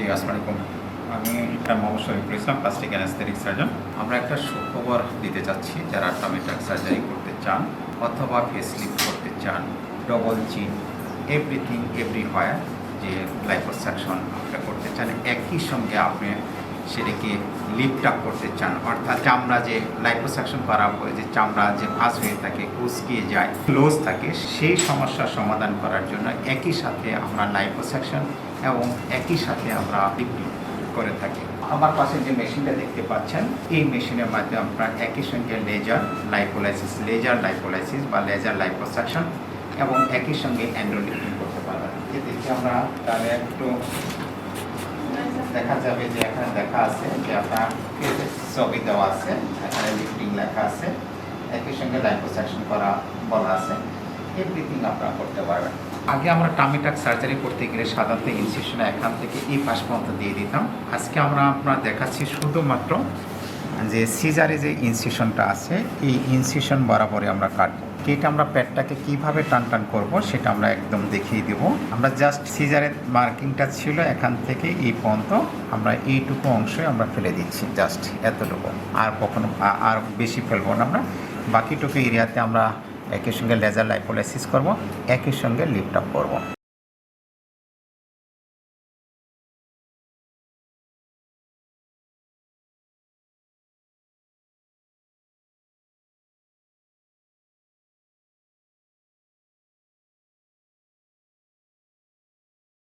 জি, আসসালামু আলাইকুম। আমি একটা Mohammad Shariful Islam, plastic anaesthetic surgeon. আমরা একটা সুখবর দিতে চাচ্ছি, যারা টমেটাক সার্জারি করতে চান অথবা ফেসলিপ করতে চান, ডবল চিন, এভরিথিং এভরি হোয়ার যে লাইফোসাকশন আপনি করতে চান, একই সঙ্গে আপনি সেটাকে লিফট আপ করতে চান। অর্থাৎ চামড়া যে লাইফোসাকশন করার পরে যে চামড়া যে ভাঁজ হয়ে থাকে কুচকিয়ে যায় ক্লোজ থাকে, সেই সমস্যার সমাধান করার জন্য একই সাথে আমরা লাইফোসাকশন এবং একই সাথে আমরা করে থাকি। আমার পাশে যে মেশিনটা দেখতে পাচ্ছেন, এই মেশিনের মাধ্যমে আমরা একই সঙ্গে লেজার লাইফোলাইসিস লেজার লাইফোলাইসিস বা লেজার লাইফোসাকশন এবং একই সঙ্গে অ্যান্ড্রোলিফটিং করতে পারবেন। দেখি আমরা তাহলে একটু দেখা যাবে যে এখানে দেখা আছে যে আপনার ছবি দেওয়া আছে, এখানে লিফটিং লেখা আছে। একই সঙ্গে লাইফোসাকশন করা, বলা আছে। এভরিথিং আপনারা করতে পারবেন। আগে আমরা টামিটাক সার্জারি করতে গেলে সাধারণত ইনসিশন এখান থেকে এই পাশ পর্যন্ত দিয়ে দিতাম। আজকে আমরা আপনার দেখাচ্ছি শুধুমাত্র যে সিজারে যে ইনসিশনটা আছে, এই ইনসিশন বরাবরই আমরা কাটবো। এটা আমরা প্যাডটাকে কীভাবে টান টান করব সেটা আমরা একদম দেখিয়ে দেবো। আমরা জাস্ট সিজারের মার্কিংটা ছিল এখান থেকে এই পর্যন্ত আমরা এইটুকু অংশে আমরা ফেলে দিচ্ছি জাস্ট এতটুকু। আর কখনো আর বেশি ফেলব না আমরা। বাকিটুকু এরিয়াতে আমরা একই সঙ্গে লেজার লাইপোলাইসিস করব একই সঙ্গে লিফট আপ করব।